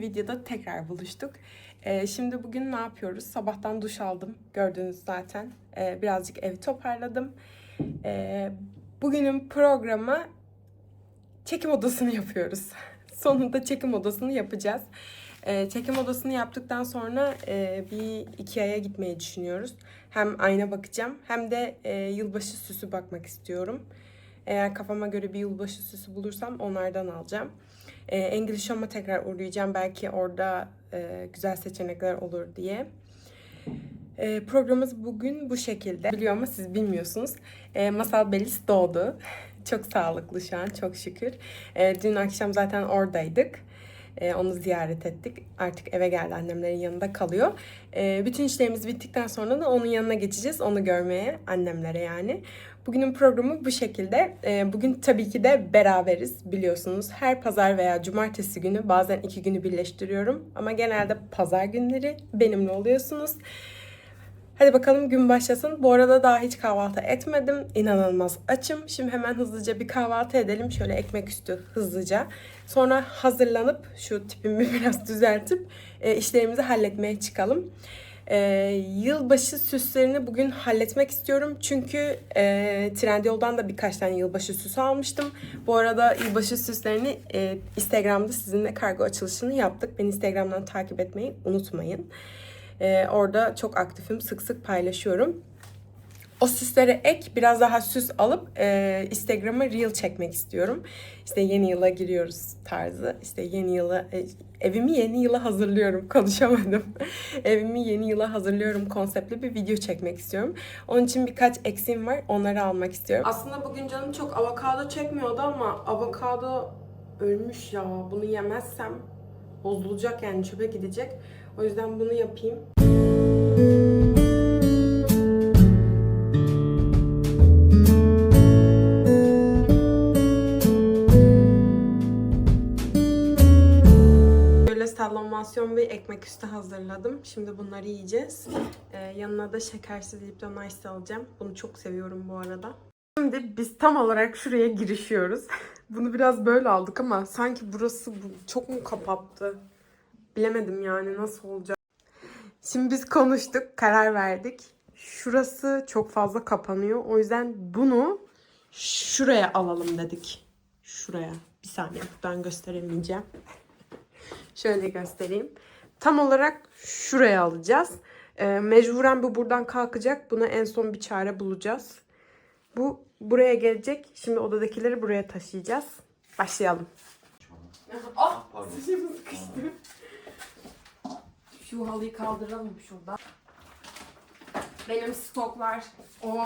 Videoda tekrar buluştuk. Ee, şimdi bugün ne yapıyoruz? Sabahtan duş aldım. Gördünüz zaten. Ee, birazcık evi toparladım. Ee, bugünün programı çekim odasını yapıyoruz. Sonunda çekim odasını yapacağız. Ee, çekim odasını yaptıktan sonra e, bir Ikea'ya gitmeyi düşünüyoruz. Hem ayna bakacağım hem de e, yılbaşı süsü bakmak istiyorum. Eğer kafama göre bir yılbaşı süsü bulursam onlardan alacağım. E, English Home'a tekrar uğrayacağım. Belki orada e, güzel seçenekler olur diye. E, programımız bugün bu şekilde. Biliyor ama siz bilmiyorsunuz. E, Masal Belis doğdu. Çok sağlıklı şu an çok şükür. E, dün akşam zaten oradaydık. E, onu ziyaret ettik. Artık eve geldi annemlerin yanında kalıyor. E, bütün işlerimiz bittikten sonra da onun yanına geçeceğiz. Onu görmeye annemlere yani. Bugünün programı bu şekilde. E, bugün tabii ki de beraberiz biliyorsunuz. Her pazar veya cumartesi günü bazen iki günü birleştiriyorum. Ama genelde pazar günleri benimle oluyorsunuz. Hadi bakalım gün başlasın. Bu arada daha hiç kahvaltı etmedim. İnanılmaz açım. Şimdi hemen hızlıca bir kahvaltı edelim. Şöyle ekmek üstü hızlıca. Sonra hazırlanıp şu tipimi biraz düzeltip e, işlerimizi halletmeye çıkalım. E, yılbaşı süslerini bugün halletmek istiyorum. Çünkü e, Trendyol'dan da birkaç tane yılbaşı süsü almıştım. Bu arada yılbaşı süslerini e, Instagram'da sizinle kargo açılışını yaptık. Beni Instagram'dan takip etmeyi unutmayın. Ee, orada çok aktifim. Sık sık paylaşıyorum. O süslere ek biraz daha süs alıp e, Instagram'a reel çekmek istiyorum. İşte yeni yıla giriyoruz tarzı. İşte yeni yıla e, evimi yeni yıla hazırlıyorum. Konuşamadım. evimi yeni yıla hazırlıyorum konseptli bir video çekmek istiyorum. Onun için birkaç eksiğim var. Onları almak istiyorum. Aslında bugün canım çok avokado çekmiyordu ama avokado ölmüş ya. Bunu yemezsem bozulacak yani çöpe gidecek. O yüzden bunu yapayım. Böyle sallamasyon ve ekmek üstü hazırladım. Şimdi bunları yiyeceğiz. Ee, yanına da şekersiz Lipton Ice alacağım. Bunu çok seviyorum bu arada. Şimdi biz tam olarak şuraya girişiyoruz. Bunu biraz böyle aldık ama sanki burası bu- çok mu kapattı? Bilemedim yani nasıl olacak. Şimdi biz konuştuk, karar verdik. Şurası çok fazla kapanıyor. O yüzden bunu şuraya alalım dedik. Şuraya. Bir saniye buradan gösteremeyeceğim. Şöyle göstereyim. Tam olarak şuraya alacağız. Ee, mecburen bu buradan kalkacak. Buna en son bir çare bulacağız. Bu buraya gelecek. Şimdi odadakileri buraya taşıyacağız. Başlayalım. Ah! Pardon. Saçımı sıkıştı. Şu halıyı kaldıralım şuradan. Benim stoklar o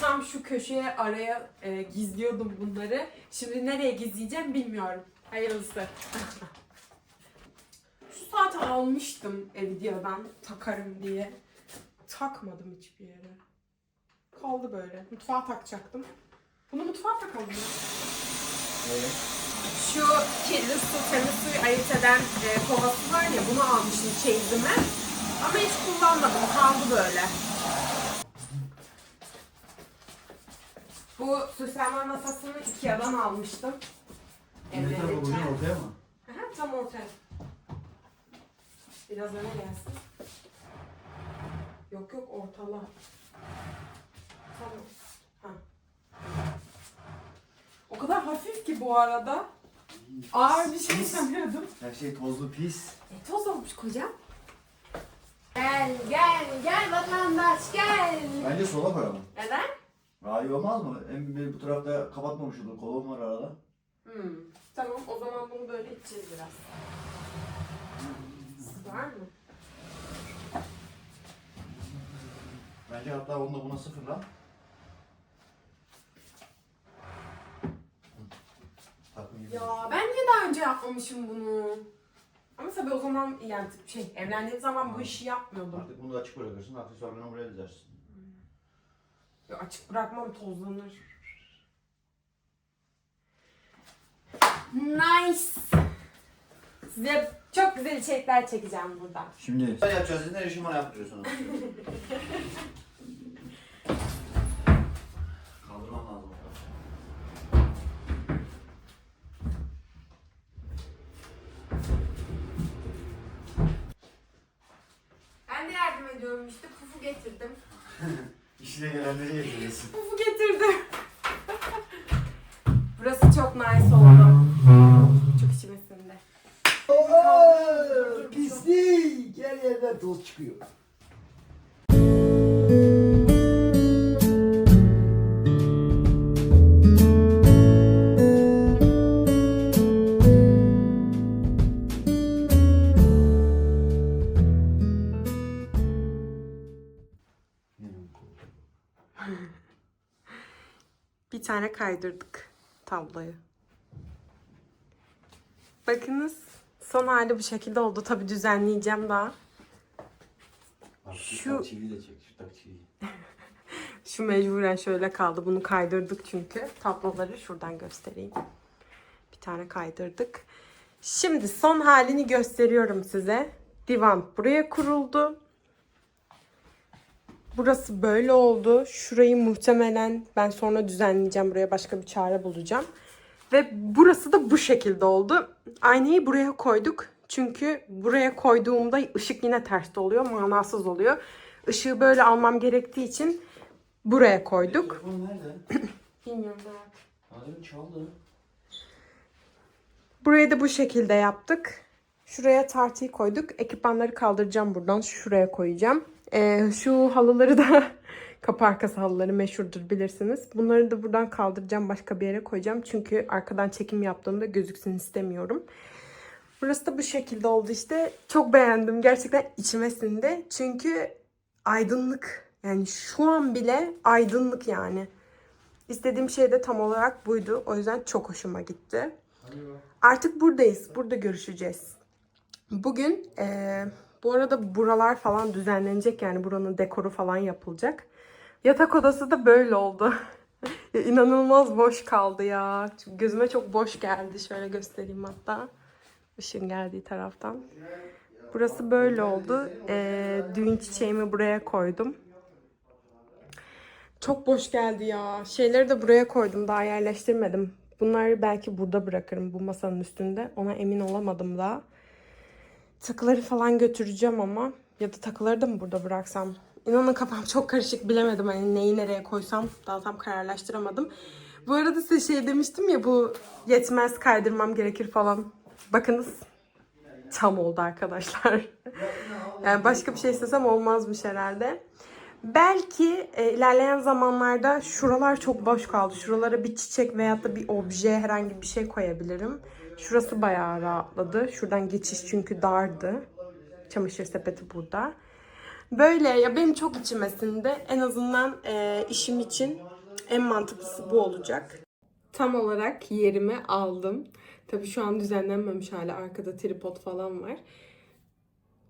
tam şu köşeye araya e, gizliyordum bunları. Şimdi nereye gizleyeceğim bilmiyorum. Hayırlısı. şu saati almıştım Evidia'dan takarım diye. Takmadım hiçbir yere. Kaldı böyle. Mutfağa takacaktım. Bunu mutfağa takalım ya. Evet. Şu kirli su, temiz suyu ayırt eden e, kovası var ya bunu almıştım çeyizime. Ama hiç kullanmadım. Kaldı böyle. Bu süsleme masasını Ikea'dan almıştım. Ne Evlenirken. koyacaksın ortaya mı? Aha, tam ortaya. Biraz öne gelsin. Yok yok ortala. Tamam. Ha. O kadar hafif ki bu arada. Ağır bir şey Pis. sanıyordum. Her şey tozlu pis. E, toz olmuş kocam. Gel gel gel vatandaş gel. Bence sola koyalım. Neden? Daha iyi olmaz mı? Hem bir bu tarafta kapatmamış olur. Kolon var arada. Hmm. Tamam o zaman bunu böyle içeceğiz biraz. Var mı? Bence hatta onu da buna sıfırla. Gibi. Ya ben niye daha önce yapmamışım bunu? Ama tabii o zaman yani şey evlendiğim zaman bu işi yapmıyordum. Artık bunu da açık bırakırsın. Aksesuarlarını buraya dizersin. Ya açık bırakmam tozlanır. Nice. Size çok güzel içerikler çekeceğim buradan. Şimdi. Ne yapacağız? Ne rejim bana yaptırıyorsunuz? İşine gelenleri getiriyorsun. Pufu getirdim. Burası çok nice oldu. Çok içime sindi. Ooo pislik. Her yerden toz çıkıyor. Tane kaydırdık tabloyu. Bakınız son hali bu şekilde oldu. Tabi düzenleyeceğim daha. Şu- çivi de çek. Şu tak çiviyi. Şu mecburen şöyle kaldı. Bunu kaydırdık çünkü. Tabloları şuradan göstereyim. Bir tane kaydırdık. Şimdi son halini gösteriyorum size. Divan buraya kuruldu. Burası böyle oldu. Şurayı muhtemelen ben sonra düzenleyeceğim. Buraya başka bir çare bulacağım. Ve burası da bu şekilde oldu. Aynayı buraya koyduk. Çünkü buraya koyduğumda ışık yine terste oluyor. Manasız oluyor. Işığı böyle almam gerektiği için buraya koyduk. Telefon nerede? Bilmiyorum Adem çaldı. Burayı da bu şekilde yaptık. Şuraya tartıyı koyduk. Ekipmanları kaldıracağım buradan. Şuraya koyacağım. Ee, şu halıları da kapı arkası halıları meşhurdur bilirsiniz. Bunları da buradan kaldıracağım. Başka bir yere koyacağım. Çünkü arkadan çekim yaptığımda gözüksün istemiyorum. Burası da bu şekilde oldu işte. Çok beğendim. Gerçekten içime sindi. Çünkü aydınlık. Yani şu an bile aydınlık yani. İstediğim şey de tam olarak buydu. O yüzden çok hoşuma gitti. Artık buradayız. Burada görüşeceğiz. Bugün eee, bu arada buralar falan düzenlenecek. Yani buranın dekoru falan yapılacak. Yatak odası da böyle oldu. Ya İnanılmaz boş kaldı ya. Gözüme çok boş geldi. Şöyle göstereyim hatta. Işın geldiği taraftan. Burası böyle oldu. Eee, düğün çiçeğimi buraya koydum. Çok boş geldi ya. Şeyleri de buraya koydum. Daha yerleştirmedim. Bunları belki burada bırakırım bu masanın üstünde. Ona emin olamadım daha. Takıları falan götüreceğim ama. Ya da takıları da mı burada bıraksam? İnanın kafam çok karışık bilemedim. Hani neyi nereye koysam daha tam kararlaştıramadım. Bu arada size şey demiştim ya bu yetmez kaydırmam gerekir falan. Bakınız tam oldu arkadaşlar. yani başka bir şey istesem olmazmış herhalde. Belki e, ilerleyen zamanlarda şuralar çok boş kaldı. Şuralara bir çiçek veyahut da bir obje herhangi bir şey koyabilirim. Şurası bayağı rahatladı. Şuradan geçiş çünkü dardı. Çamaşır sepeti burada. Böyle ya benim çok içime sindi. En azından e, işim için en mantıklısı bu olacak. Tam olarak yerimi aldım. Tabii şu an düzenlenmemiş hala. Arkada tripod falan var.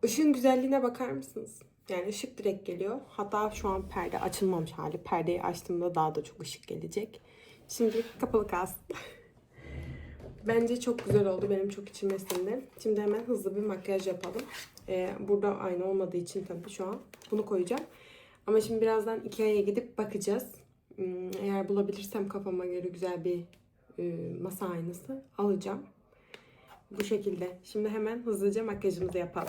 Işığın güzelliğine bakar mısınız? Yani ışık direkt geliyor. Hatta şu an perde açılmamış hali. Perdeyi açtığımda daha da çok ışık gelecek. Şimdi kapalı kalsın. Bence çok güzel oldu. Benim çok içime sindi. Şimdi hemen hızlı bir makyaj yapalım. Ee, burada ayna olmadığı için tabii şu an bunu koyacağım. Ama şimdi birazdan Ikea'ya gidip bakacağız. Hmm, Eğer bulabilirsem kafama göre güzel bir e, masa aynası alacağım. Bu şekilde. Şimdi hemen hızlıca makyajımızı yapalım.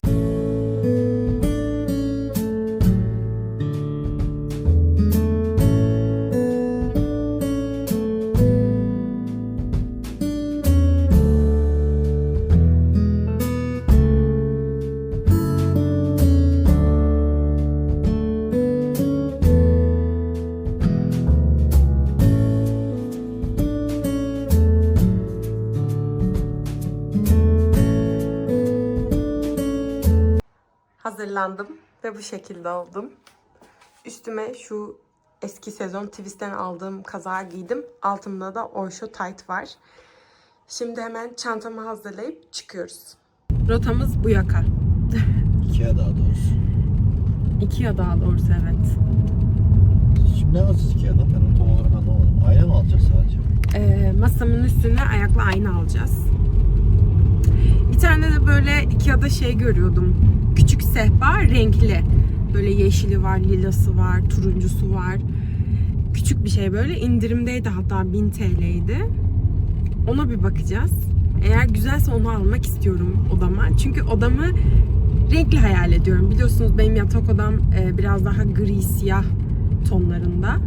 Hazırlandım ve bu şekilde oldum. Üstüme şu eski sezon Twist'ten aldığım kazağı giydim. Altımda da Oysho tight var. Şimdi hemen çantamı hazırlayıp çıkıyoruz. Rotamız bu yaka. Ikea daha doğrusu. Ikea daha doğrusu evet. Şimdi ne alacağız Ikea'dan? Ben tam olarak anlamadım. Ayna mı alacağız sadece? Ee, masamın üstüne ayaklı ayna alacağız. Bir tane de böyle Ikea'da şey görüyordum. Sehpa renkli. Böyle yeşili var, lilası var, turuncusu var. Küçük bir şey böyle indirimdeydi hatta 1000 TL'ydi. Ona bir bakacağız. Eğer güzelse onu almak istiyorum odama. Çünkü odamı renkli hayal ediyorum. Biliyorsunuz benim yatak odam e, biraz daha gri siyah tonlarında.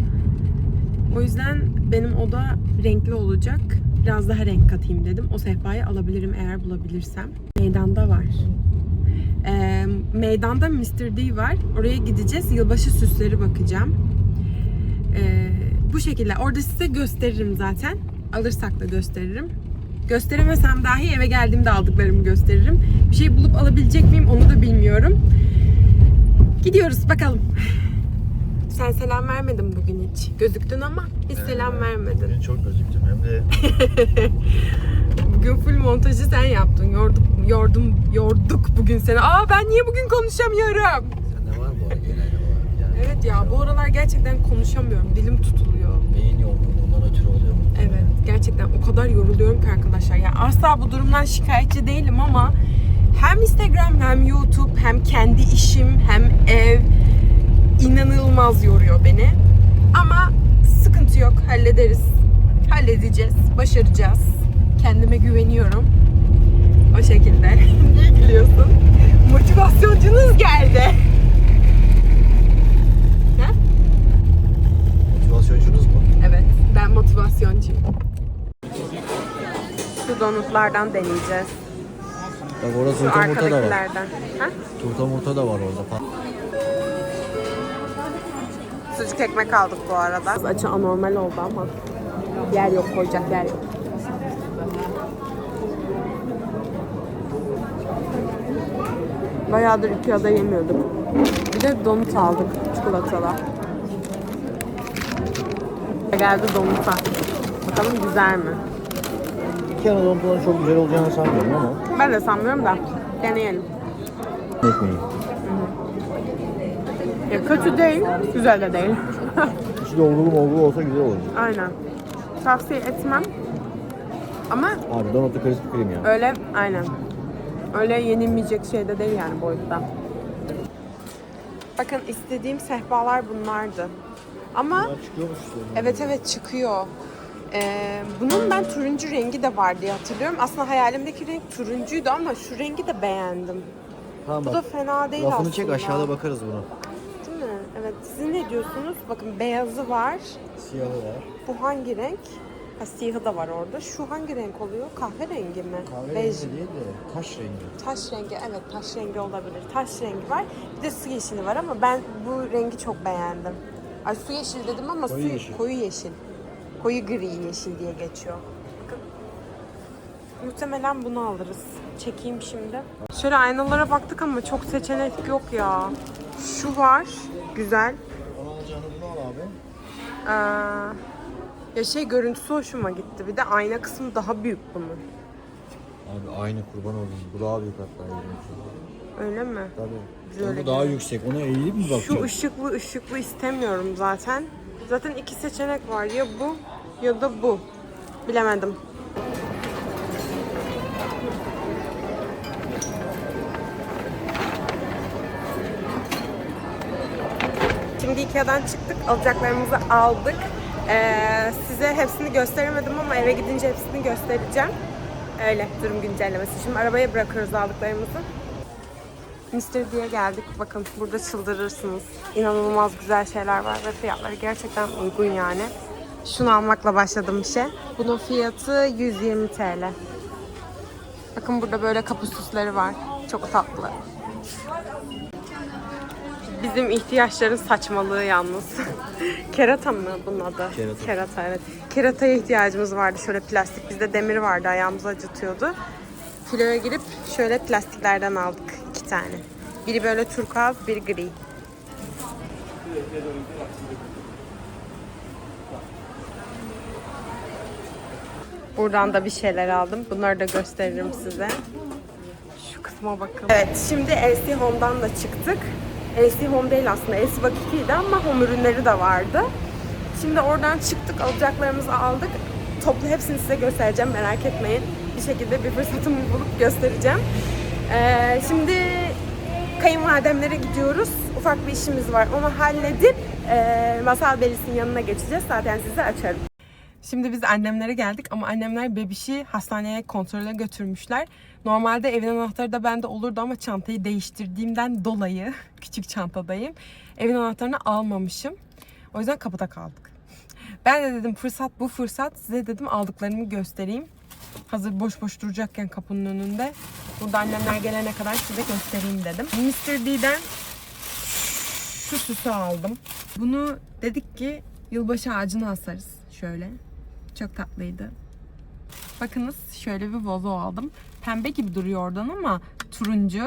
O yüzden benim oda renkli olacak. Biraz daha renk katayım dedim. O sehpayı alabilirim eğer bulabilirsem. Meydanda var. E, meydanda Mr. D var. Oraya gideceğiz. Yılbaşı süsleri bakacağım. E, bu şekilde. Orada size gösteririm zaten. Alırsak da gösteririm. Gösteremesem dahi eve geldiğimde aldıklarımı gösteririm. Bir şey bulup alabilecek miyim onu da bilmiyorum. Gidiyoruz bakalım. Sen selam vermedin bugün hiç. Gözüktün ama hiç selam vermedin. Bugün çok gözüktüm. Hem de Bugün full montajı sen yaptın. Yorduk, yordum, yorduk bugün seni. Aa ben niye bugün konuşamıyorum? sende var bu ara genelde var. Yani Evet ya bu aralar gerçekten konuşamıyorum. Dilim tutuluyor. beyin yorgunluğundan ötürü oluyor. Evet gerçekten o kadar yoruluyorum ki arkadaşlar. Yani asla bu durumdan şikayetçi değilim ama hem Instagram hem YouTube hem kendi işim hem ev inanılmaz yoruyor beni. Ama sıkıntı yok hallederiz. Halledeceğiz, başaracağız. Kendime güveniyorum. O şekilde. Niye gülüyorsun? Motivasyoncunuz geldi. Ha? Motivasyoncunuz mu? Evet, ben motivasyoncuyum. Şu donutlardan deneyeceğiz. Bak orada Şu turta murta da var. arkadakilerden. Ha? Turta murta da var orada. Sucuk ekmek aldık bu arada. Açı anormal oldu ama yer yok, koyacak yer yok. Bayağıdır Ikea'da yemiyorduk. Bir de donut aldık çikolatalı. Geldi donuta. Bakalım güzel mi? İki Anadolu'nun çok güzel olacağını sanmıyorum ama. Ben de sanmıyorum da. Deneyelim. Ekmeği. Ya kötü değil, güzel de değil. İçi dolgulu molgulu olsa güzel olur. Aynen. Tavsiye etmem. Ama Abi donatı krispy kreme ya. öyle, aynen. Öyle yenilmeyecek şey de değil yani boyutta. Bakın istediğim sehpalar bunlardı. Ama evet evet çıkıyor. Ee, bunun ben turuncu rengi de var diye hatırlıyorum. Aslında hayalimdeki renk turuncuydu ama şu rengi de beğendim. Tamam Bu da fena değil Lafını aslında. çek aşağıda bakarız buna. Değil mi? Evet. Siz ne diyorsunuz? Bakın beyazı var. Siyahı var. Bu hangi renk? Ha, siyahı da var orada. Şu hangi renk oluyor? Kahverengi mi? Kahve Bej. değil de taş rengi. Taş rengi. Evet taş rengi olabilir. Taş rengi var. Bir de su yeşili var ama ben bu rengi çok beğendim. Ay su yeşil dedim ama Koyu su yeşil. koyu yeşil. Koyu gri yeşil diye geçiyor. Bakın. Muhtemelen bunu alırız. Çekeyim şimdi. Şöyle aynalara baktık ama çok seçenek yok ya. Şu var. Güzel. Onu alacağını bunu al abi. Ee, ya şey görüntüsü hoşuma gitti. Bir de ayna kısmı daha büyük bunun. Abi aynı kurban oldum. Bu daha büyük hatta. Öyle mi? Tabii. Bu daha yüksek. Ona eğilip mi Şu bakacağım? ışıklı ışıklı istemiyorum zaten. Zaten iki seçenek var. Ya bu ya da bu. Bilemedim. Şimdi Ikea'dan çıktık. Alacaklarımızı aldık. Ee, size hepsini gösteremedim ama eve gidince hepsini göstereceğim. Öyle durum güncellemesi. Şimdi arabaya bırakıyoruz aldıklarımızı. Mr. diye geldik. Bakın burada çıldırırsınız. İnanılmaz güzel şeyler var ve fiyatları gerçekten uygun yani. Şunu almakla başladım işe. Bunun fiyatı 120 TL. Bakın burada böyle kapı süsleri var. Çok tatlı. Bizim ihtiyaçların saçmalığı yalnız. Kerata mı bunun adı? Kerata. evet. Kerataya ihtiyacımız vardı. Şöyle plastik. Bizde demir vardı ayağımızı acıtıyordu. Kiloya girip şöyle plastiklerden aldık iki tane. Biri böyle turkuaz, biri gri. Buradan da bir şeyler aldım. Bunları da gösteririm size. Şu kısma bakın. Evet, şimdi LC Home'dan da çıktık. LC Home değil aslında, LC Bak 2'ydi ama home ürünleri de vardı. Şimdi oradan çıktık, alacaklarımızı aldık. Toplu hepsini size göstereceğim, merak etmeyin. Bir şekilde bir fırsatımı bulup göstereceğim. Ee, şimdi kayınvalidemlere gidiyoruz. Ufak bir işimiz var. Onu halledip e, Masal Belis'in yanına geçeceğiz. Zaten size açarım. Şimdi biz annemlere geldik ama annemler bebişi hastaneye kontrole götürmüşler. Normalde evin anahtarı da bende olurdu ama çantayı değiştirdiğimden dolayı küçük çantadayım. Evin anahtarını almamışım. O yüzden kapıda kaldık. Ben de dedim fırsat bu fırsat. Size dedim aldıklarımı göstereyim. Hazır boş boş duracakken kapının önünde. Burada annemler gelene kadar size göstereyim dedim. Mr. D'den şu süsü aldım. Bunu dedik ki yılbaşı ağacına asarız. Şöyle. Çok tatlıydı. Bakınız şöyle bir vazo aldım. Pembe gibi duruyor oradan ama turuncu.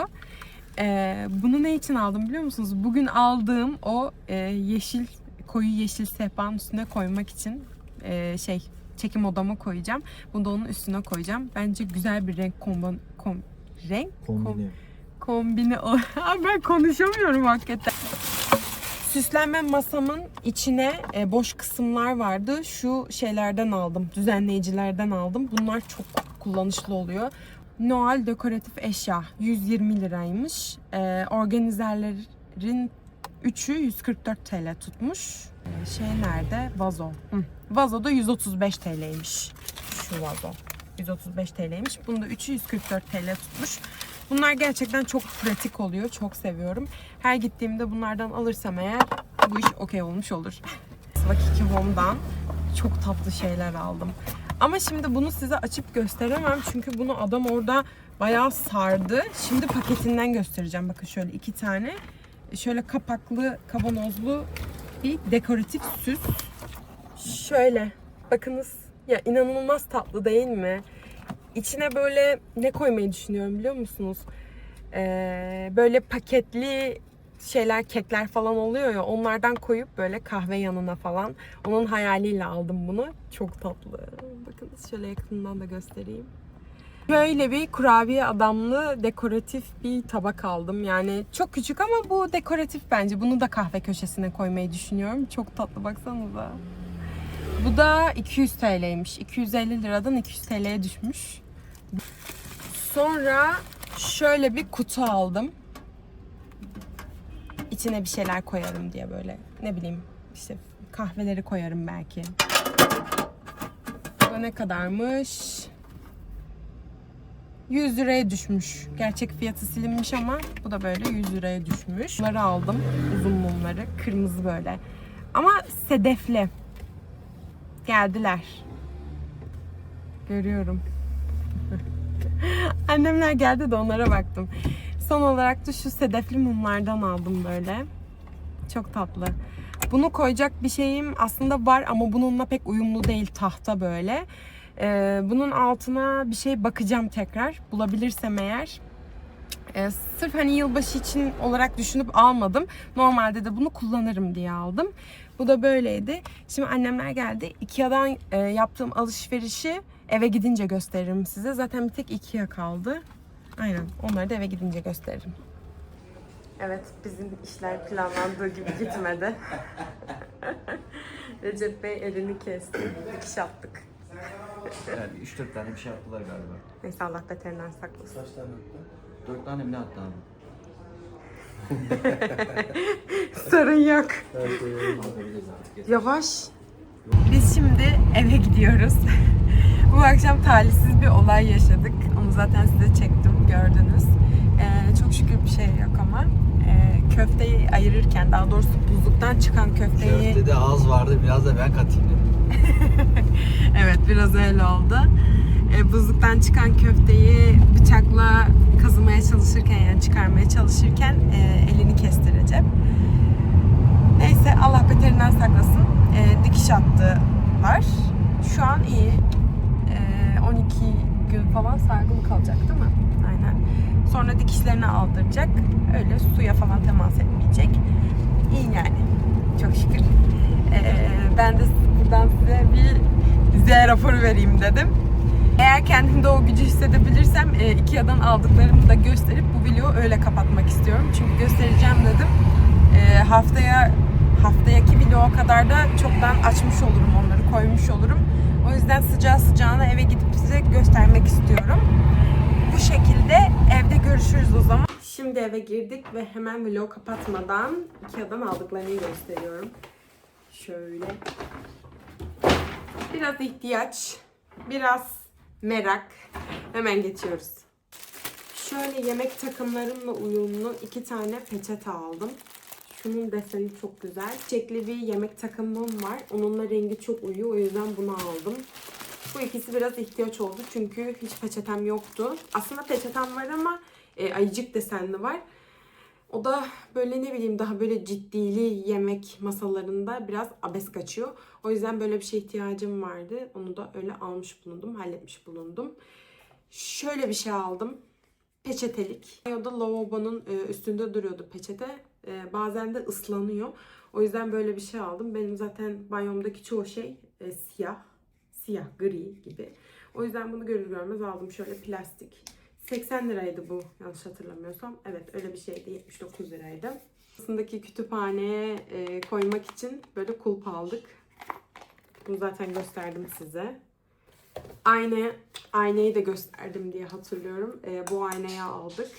Ee, bunu ne için aldım biliyor musunuz? Bugün aldığım o e, yeşil koyu yeşil sehpanın üstüne koymak için e, şey çekim odama koyacağım. Bunu da onun üstüne koyacağım. Bence güzel bir renk komban kom, renk kombini ol- Ay ben konuşamıyorum hakikaten. Süslenme masamın içine e, boş kısımlar vardı. Şu şeylerden aldım. Düzenleyicilerden aldım. Bunlar çok kullanışlı oluyor. Noel dekoratif eşya 120 liraymış. E, organizerlerin 3'ü 144 TL tutmuş. E, şey nerede? Vazo. Hı. Vazo da 135 TL'ymiş. Şu vazo. 135 TL'ymiş. Bunda 3'ü 144 TL tutmuş. Bunlar gerçekten çok pratik oluyor. Çok seviyorum. Her gittiğimde bunlardan alırsam eğer bu iş okey olmuş olur. Vakiki Home'dan çok tatlı şeyler aldım. Ama şimdi bunu size açıp gösteremem. Çünkü bunu adam orada bayağı sardı. Şimdi paketinden göstereceğim. Bakın şöyle iki tane. Şöyle kapaklı, kavanozlu bir dekoratif süs. Şöyle bakınız. Ya inanılmaz tatlı değil mi? İçine böyle ne koymayı düşünüyorum biliyor musunuz? Ee, böyle paketli şeyler, kekler falan oluyor ya onlardan koyup böyle kahve yanına falan. Onun hayaliyle aldım bunu. Çok tatlı. Bakın şöyle yakından da göstereyim. Böyle bir kurabiye adamlı dekoratif bir tabak aldım. Yani çok küçük ama bu dekoratif bence. Bunu da kahve köşesine koymayı düşünüyorum. Çok tatlı baksanıza. Bu da 200 TL'ymiş. 250 liradan 200 TL'ye düşmüş. Sonra şöyle bir kutu aldım. İçine bir şeyler koyarım diye böyle. Ne bileyim işte kahveleri koyarım belki. Bu ne kadarmış? 100 liraya düşmüş. Gerçek fiyatı silinmiş ama bu da böyle 100 liraya düşmüş. Bunları aldım. Uzun mumları. Kırmızı böyle. Ama sedefli. Geldiler. Görüyorum. Annemler geldi de onlara baktım. Son olarak da şu sedefli mumlardan aldım böyle. Çok tatlı. Bunu koyacak bir şeyim aslında var ama bununla pek uyumlu değil tahta böyle. Ee, bunun altına bir şey bakacağım tekrar. Bulabilirsem eğer. Ee, sırf hani yılbaşı için olarak düşünüp almadım. Normalde de bunu kullanırım diye aldım. Bu da böyleydi. Şimdi annemler geldi. Ikea'dan e, yaptığım alışverişi eve gidince gösteririm size. Zaten bir tek Ikea kaldı. Aynen. Onları da eve gidince gösteririm. Evet, bizim işler planlandığı gibi gitmedi. Recep Bey elini kesti. Dikiş attık. Yani 3-4 tane bir şey yaptılar galiba. Neyse Allah beterinden saklasın. Kaç tane attı? 4 tane mi ne attı abi? Sorun yok. Yavaş. Biz şimdi eve gidiyoruz. Bu akşam talihsiz bir olay yaşadık. Onu zaten size çektim, gördünüz. Ee, çok şükür bir şey yok ama. Ee, köfteyi ayırırken, daha doğrusu buzluktan çıkan köfteyi... Köftede az vardı biraz da ben katayım dedim. Evet biraz öyle oldu. E, buzluktan çıkan köfteyi bıçakla kazımaya çalışırken yani çıkarmaya çalışırken e, elini kestireceğim. Neyse Allah beterinden saklasın. E, dikiş attılar. Şu an iyi. E, 12 gün falan sargılı kalacak değil mi? Aynen. Sonra dikişlerini aldıracak. Öyle suya falan temas etmeyecek. İyi yani. Çok şükür. E, ben de buradan size bir Z raporu vereyim dedim. Eğer kendimde o gücü hissedebilirsem e, Ikea'dan aldıklarımı da gösterip bu videoyu öyle kapatmak istiyorum. Çünkü göstereceğim dedim. E, haftaya haftayaki vloga kadar da çoktan açmış olurum onları koymuş olurum. O yüzden sıcağı sıcağına eve gidip size göstermek istiyorum. Bu şekilde evde görüşürüz o zaman. Şimdi eve girdik ve hemen vlog kapatmadan Ikea'dan aldıklarını gösteriyorum. Şöyle. Biraz ihtiyaç, biraz merak. Hemen geçiyoruz. Şöyle yemek takımlarımla uyumlu iki tane peçete aldım. Şunun deseni çok güzel. Çiçekli bir yemek takımım var. Onunla rengi çok uyuyor. O yüzden bunu aldım. Bu ikisi biraz ihtiyaç oldu. Çünkü hiç peçetem yoktu. Aslında peçetem var ama e, ayıcık desenli var. O da böyle ne bileyim daha böyle ciddili yemek masalarında biraz abes kaçıyor. O yüzden böyle bir şeye ihtiyacım vardı. Onu da öyle almış bulundum, halletmiş bulundum. Şöyle bir şey aldım. Peçetelik. O da lavabonun e, üstünde duruyordu peçete. E, Bazen de ıslanıyor. O yüzden böyle bir şey aldım. Benim zaten banyomdaki çoğu şey e, siyah. Siyah, gri gibi. O yüzden bunu görür görmez aldım. Şöyle plastik. 80 liraydı bu yanlış hatırlamıyorsam. Evet öyle bir şeydi 79 liraydı. Aslındaki kütüphaneye e, koymak için böyle kulp aldık. Bunu zaten gösterdim size. Ayna, aynayı da gösterdim diye hatırlıyorum. E, bu aynayı aldık.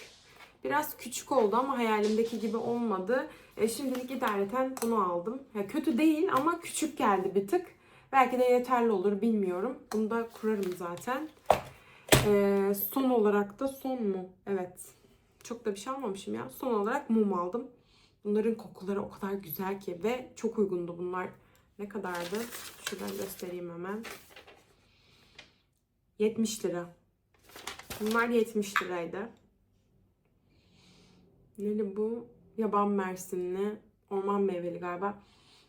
Biraz küçük oldu ama hayalimdeki gibi olmadı. E, şimdilik idareten bunu aldım. Ya, kötü değil ama küçük geldi bir tık. Belki de yeterli olur bilmiyorum. Bunu da kurarım zaten. Ee, son olarak da son mu? Evet. Çok da bir şey almamışım ya. Son olarak mum aldım. Bunların kokuları o kadar güzel ki ve çok uygundu bunlar. Ne kadardı? Şuradan göstereyim hemen. 70 lira. Bunlar 70 liraydı. Neli bu? Yaban mersinli. Orman meyveli galiba.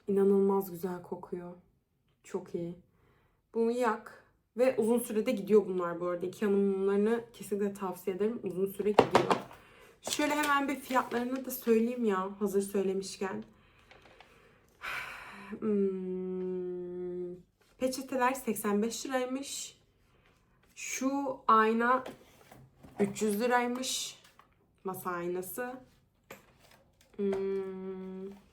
İnanılmaz güzel kokuyor. Çok iyi. Bunu yak. Ve uzun sürede gidiyor bunlar bu arada. İki mumlarını kesinlikle tavsiye ederim. Uzun süre gidiyor. Şöyle hemen bir fiyatlarını da söyleyeyim ya. Hazır söylemişken. Hmm. Peçeteler 85 liraymış. Şu ayna 300 liraymış. Masa aynası. Hmm.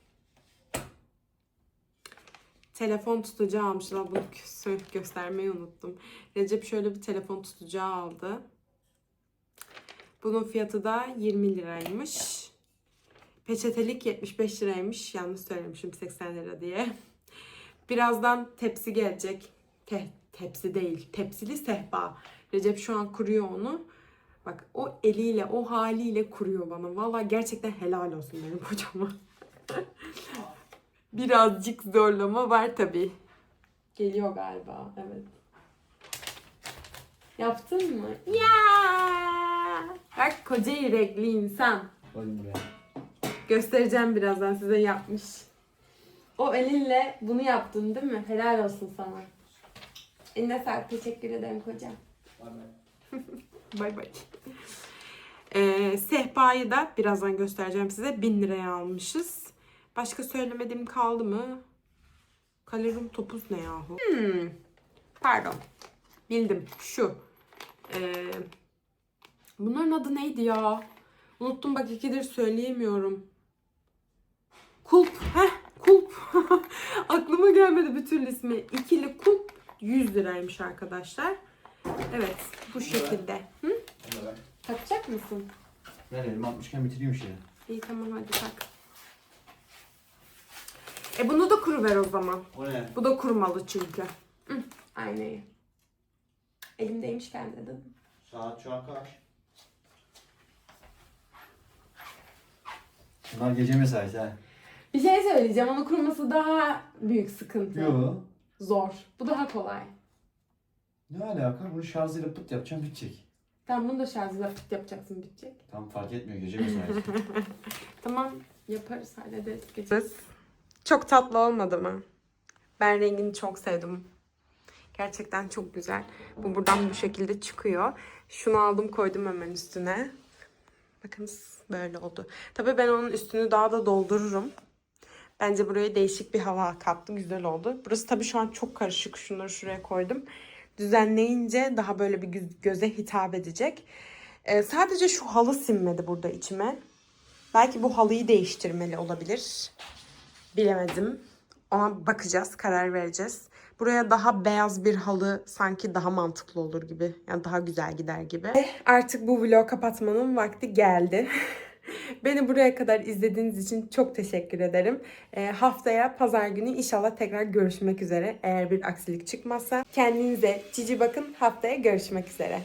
Telefon tutacağı almışlar. Bunu gö- göstermeyi unuttum. Recep şöyle bir telefon tutacağı aldı. Bunun fiyatı da 20 liraymış. Peçetelik 75 liraymış. Yanlış söylemişim 80 lira diye. Birazdan tepsi gelecek. Te- tepsi değil. Tepsili sehpa. Recep şu an kuruyor onu. Bak o eliyle, o haliyle kuruyor bana. Vallahi gerçekten helal olsun benim hocama. Birazcık zorlama var tabi. Geliyor galiba. Evet. Yaptın mı? Ya! Bak koca yürekli insan. Koyun buraya. Göstereceğim birazdan size yapmış. O elinle bunu yaptın değil mi? Helal olsun sana. Eline sağlık. Teşekkür ederim kocam. Bay bay. Ee, sehpayı da birazdan göstereceğim size. 1000 liraya almışız. Başka söylemediğim kaldı mı? Kalerum topuz ne yahu? Hmm. Pardon. Bildim. Şu. Ee, bunların adı neydi ya? Unuttum bak ikidir söyleyemiyorum. Kulp. Heh kulp. Aklıma gelmedi türlü ismi. İkili kulp 100 liraymış arkadaşlar. Evet bu şekilde. Hı? Takacak mısın? Ver elimi atmışken bitireyim işi. İyi tamam hadi tak. E bunu da kuru ver o zaman. O ne? Bu da kurumalı çünkü. Hı, aynayı. Elimdeymişken dedim. Saat şu an kaç? Bunlar gece mesaisi ha. Bir şey söyleyeceğim. Onu kurması daha büyük sıkıntı. Yo. Zor. Bu daha kolay. Ne alaka? Bunu şarjıyla pıt yapacağım bitecek. Tamam bunu da şarjıyla fit yapacaksın bitecek. Tam fark etmiyor gece mesaisi. Tamam yaparız hallederiz geçeriz. Çok tatlı olmadı mı? Ben rengini çok sevdim. Gerçekten çok güzel. Bu buradan bu şekilde çıkıyor. Şunu aldım koydum hemen üstüne. Bakınız böyle oldu. Tabii ben onun üstünü daha da doldururum. Bence buraya değişik bir hava kattı. Güzel oldu. Burası tabii şu an çok karışık. Şunları şuraya koydum. Düzenleyince daha böyle bir gö- göze hitap edecek. Ee, sadece şu halı sinmedi burada içime. Belki bu halıyı değiştirmeli olabilir. Bilemedim. Ona bakacağız, karar vereceğiz. Buraya daha beyaz bir halı sanki daha mantıklı olur gibi. Yani daha güzel gider gibi. Artık bu vlogu kapatmanın vakti geldi. Beni buraya kadar izlediğiniz için çok teşekkür ederim. Ee, haftaya pazar günü inşallah tekrar görüşmek üzere. Eğer bir aksilik çıkmazsa kendinize cici bakın. Haftaya görüşmek üzere.